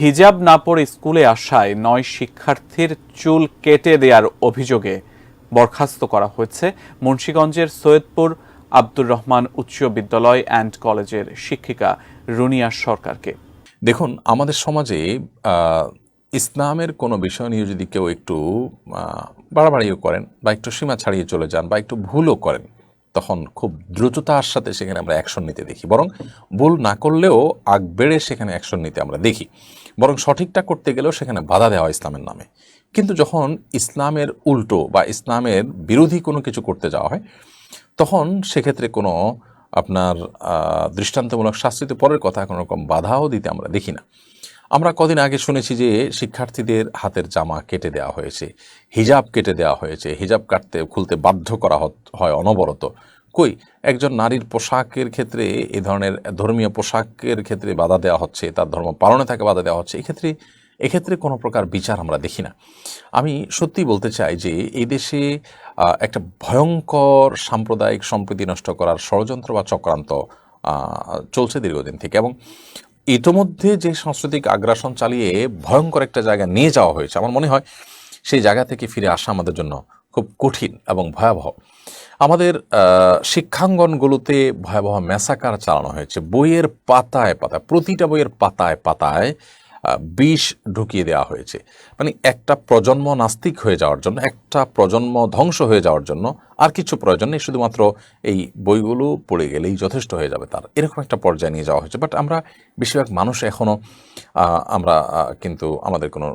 হিজাব না পরে স্কুলে আসায় নয় শিক্ষার্থীর চুল কেটে দেওয়ার অভিযোগে বরখাস্ত করা হয়েছে। মুন্সীগঞ্জের সৈয়দপুর আব্দুর রহমান উচ্চ বিদ্যালয় অ্যান্ড কলেজের শিক্ষিকা রুনিয়া সরকারকে। দেখুন, আমাদের সমাজে ইসলামের কোনো বিষয় নিয়ে যদি কেউ একটু বাড়াবাড়িও করেন বা একটু সীমা ছাড়িয়ে চলে যান বা একটু ভুলও করেন তখন খুব দ্রুততার সাথে সেখানে আমরা অ্যাকশন নিতে দেখি। বরং ভুল না করলেও আগ বেড়ে সেখানে অ্যাকশন নিতে আমরা দেখি। বরং সঠিকটা করতে গেলেও সেখানে বাধা দেওয়া ইসলামের নামে। কিন্তু যখন ইসলামের উল্টো বা ইসলামের বিরোধী কোনো কিছু করতে যাওয়া হয়, তখন সেক্ষেত্রে কোনো আপনার দৃষ্টান্তমূলক শাস্তিতে পরের কথা, কোনো রকম বাধাও দিতে আমরা দেখি না। আমরা কদিন আগে শুনেছি যে শিক্ষার্থীদের হাতের জামা কেটে দেওয়া হয়েছে, হিজাব কেটে দেওয়া হয়েছে, হিজাব কাটতে, খুলতে বাধ্য করা হয় অনবরত। কই, একজন নারীর পোশাকের ক্ষেত্রে, এ ধরনের ধর্মীয় পোশাকের ক্ষেত্রে বাধা দেওয়া হচ্ছে, তার ধর্ম পালনে থাকে বাধা দেওয়া হচ্ছে, এক্ষেত্রে এক্ষেত্রে কোনো প্রকার বিচার আমরা দেখি না। আমি সত্যি বলতে চাই যে এই দেশে একটা ভয়ঙ্কর সাম্প্রদায়িক সম্প্রীতি নষ্ট করার ষড়যন্ত্র বা চক্রান্ত চলছে দীর্ঘদিন থেকে এবং ইতোমধ্যে যে সাংস্কৃতিক আগ্রাসন চালিয়ে ভয়ঙ্কর একটা জায়গা নিয়ে যাওয়া হয়েছে, আমার মনে হয় সেই জায়গা থেকে ফিরে আসা আমাদের জন্য খুব কঠিন এবং ভয়াবহ। আমাদের শিক্ষাঙ্গনগুলোতে ভয়াবহ ম্যাসাকার চালানো হয়েছে। বইয়ের পাতায় পাতায়, প্রতিটা বইয়ের পাতায় পাতায় বিষ ঢুকিয়ে দেওয়া হয়েছে। মানে একটা প্রজন্ম নাস্তিক হয়ে যাওয়ার জন্য, একটা প্রজন্ম ধ্বংস হয়ে যাওয়ার জন্য আর কিছু প্রয়োজন নেই, শুধুমাত্র এই বইগুলো পড়ে গেলেই যথেষ্ট হয়ে যাবে তার। এরকম একটা পর্যায়ে নিয়ে যাওয়া হয়েছে, বাট আমরা বেশিরভাগ মানুষ এখনও আমরা কিন্তু আমাদের কোনো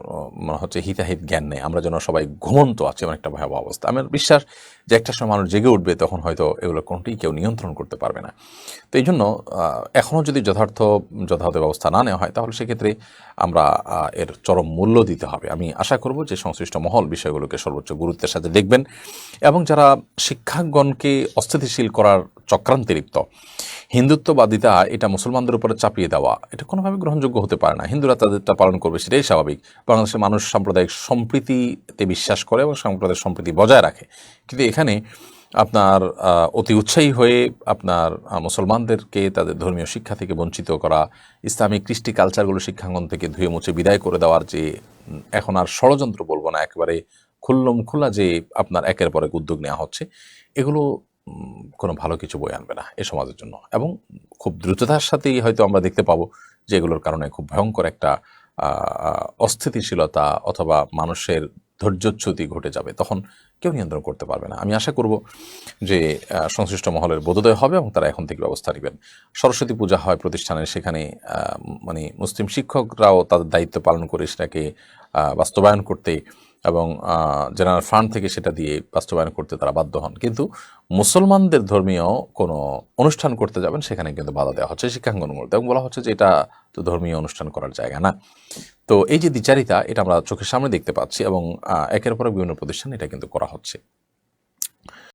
মনে হচ্ছে হিতাহিত জ্ঞান নেই। আমরা যেন সবাই ঘুমন্ত আছি এমন একটা ভয়াবহ অবস্থা। আমার বিশ্বাস যে একটা সময় মানুষ জেগে উঠবে, তখন হয়তো এগুলো কোনটি কেউ নিয়ন্ত্রণ করতে পারবে না। তো এই জন্য এখনও যদি যথার্থ, যথাযথ ব্যবস্থা না নেওয়া হয়, তাহলে সেক্ষেত্রে আমরা এর চরম মূল্য দিতে হবে। আমি আশা করব যে সংশ্লিষ্ট মহল বিষয়গুলোকে সর্বোচ্চ গুরুত্বের সাথে দেখবেন এবং যারা শিক্ষাগণকে অস্থিতিশীল করার চক্রান্তে লিপ্ত। হিন্দুত্ববাদিতা এটা মুসলমানদের উপরে চাপিয়ে দেওয়া, এটা কোনোভাবে গ্রহণযোগ্য হতে পারে না। হিন্দুরা তাদেরটা পালন করবে, সেটাই স্বাভাবিক। বাংলাদেশের মানুষ সাম্প্রদায়িক সম্প্রীতিতে বিশ্বাস করে এবং সাম্প্রদায়িক সম্প্রীতি বজায় রাখে। কিন্তু এখানে আপনার অতি উৎসাহী হয়ে আপনার মুসলমানদেরকে তাদের ধর্মীয় শিক্ষা থেকে বঞ্চিত করা, ইসলামিক কৃষ্টি কালচারগুলো শিক্ষাঙ্গন থেকে ধুয়ে মুছে বিদায় করে দেওয়ার যে এখন আর ষড়যন্ত্র বলব না, একেবারে খুল্লম খোলা যে আপনার একের পর এক উদ্যোগ নেওয়া হচ্ছে, এগুলো কোনো ভালো কিছু বই আনবে না এ সমাজের জন্য। এবং খুব দ্রুততার সাথেই হয়তো আমরা দেখতে পাবো যে এগুলোর কারণে খুব ভয়ঙ্কর একটা অস্থিতিশীলতা অথবা মানুষের ধৈর্যচ্যুতি ঘটে যাবে। তখন কেউ নিয়ন্ত্রণ করতে পারবে না। আমি আশা করব যে সংশ্লিষ্ট মহলের বোধোদয় হবে এবং তারা এখন থেকে ব্যবস্থা নেবেন। সরস্বতী পূজা হয় প্রতিষ্ঠানে সেখানে মানে মুসলিম শিক্ষকরাও তাদের দায়িত্ব পালন করে সেটাকে বাস্তবায়ন করতে এবং জেনারেল ফান্ড থেকে সেটা দিয়ে বাস্তবায়ন করতে তারা বাধ্য হন। কিন্তু মুসলমানদের ধর্মীয় কোনো অনুষ্ঠান করতে যাবেন, সেখানে কিন্তু বাধা দেওয়া হচ্ছে শিক্ষাঙ্গনগুলোতে এবং বলা হচ্ছে যে এটা তো ধর্মীয় অনুষ্ঠান করার জায়গা না। তো এই যে দ্বিচারিতা, এটা আমরা চোখের সামনে দেখতে পাচ্ছি এবং একের পর বিভিন্ন প্রতিষ্ঠান এটা কিন্তু করা হচ্ছে।